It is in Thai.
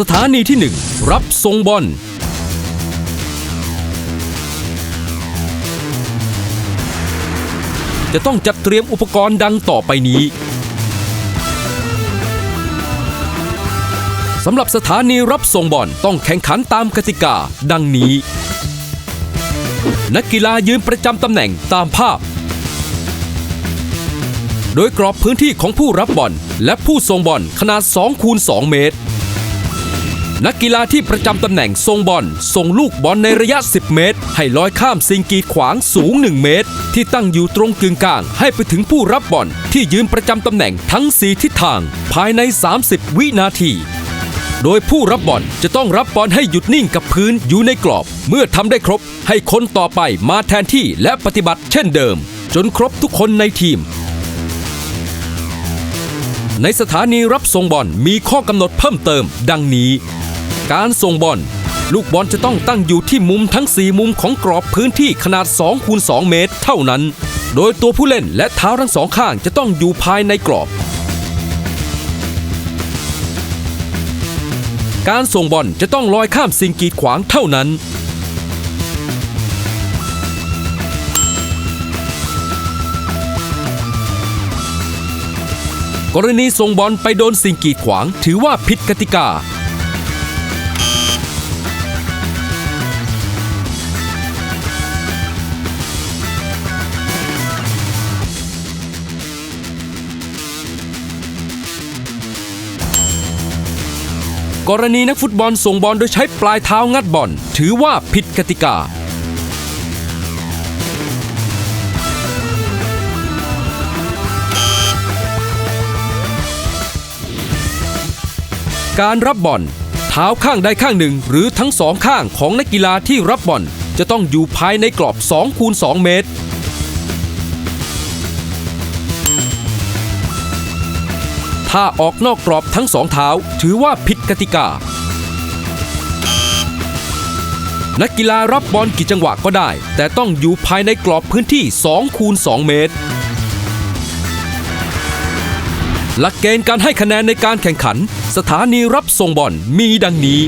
สถานีที่ 1 รับส่งบอลจะต้องจัดเตรียมอุปกรณ์ดังต่อไปนี้สำหรับสถานีรับส่งบอลต้องแข่งขันตามกติกา ดังนี้ นักกีฬายืนประจำตำแหน่งตามภาพ โดยกรอบพื้นที่ของผู้รับบอลและผู้ส่งบอลขนาด2คูณ2เมตร นักกีฬาที่ประจำตำแหน่งทรงบอลส่งลูกบอลในระยะ 10 เมตร ให้ลอยข้ามสิ่งกีดขวางสูง 1 เมตร ที่ตั้งอยู่ตรงกึ่งกลาง ให้ไปถึงผู้รับบอลที่ยืนประจำตำแหน่งทั้ง 4 ทิศทาง ภายใน 30 วินาที โดยผู้รับบอลจะต้องรับบอลให้หยุดนิ่งกับพื้นอยู่ในกรอบ เมื่อทำได้ครบ ให้คนต่อไปมาแทนที่และปฏิบัติเช่นเดิม จนครบทุกคนในทีมในสถานีรับส่งบอลมีข้อกำหนดเพิ่มเติม ดังนี้ การส่งบอล ลูกบอลจะต้องตั้งอยู่ที่มุมทั้ง 4 มุมของกรอบพื้นที่ขนาด2คูณ2เมตร เท่านั้น โดยตัวผู้เล่นและเท้าทั้งสองข้างจะต้องอยู่ภายในกรอบ การส่งบอลจะต้องลอยข้ามสิ่งกีดขวางเท่านั้นกรณีส่งบอลไปโดนสิ่งกีดขวางถือว่าผิดกติกา กรณีนักฟุตบอลส่งบอลโดยใช้ปลายเท้างัดบอลถือว่าผิดกติกาการรับบอล เท้าข้างใดข้างหนึ่ง หรือทั้งสองข้างของนักกีฬาที่รับบอล จะต้องอยู่ภายในกรอบ 2 คูณ 2 เมตร ถ้าออกนอกกรอบทั้งสองเท้า ถือว่าผิดกติกา นักกีฬารับบอลกี่จังหวะก็ได้ แต่ต้องอยู่ภายในกรอบพื้นที่2คูณ2เมตร หลักเกณฑ์การให้คะแนนในการแข่งขัน สถานีรับส่งบอลมีดังนี้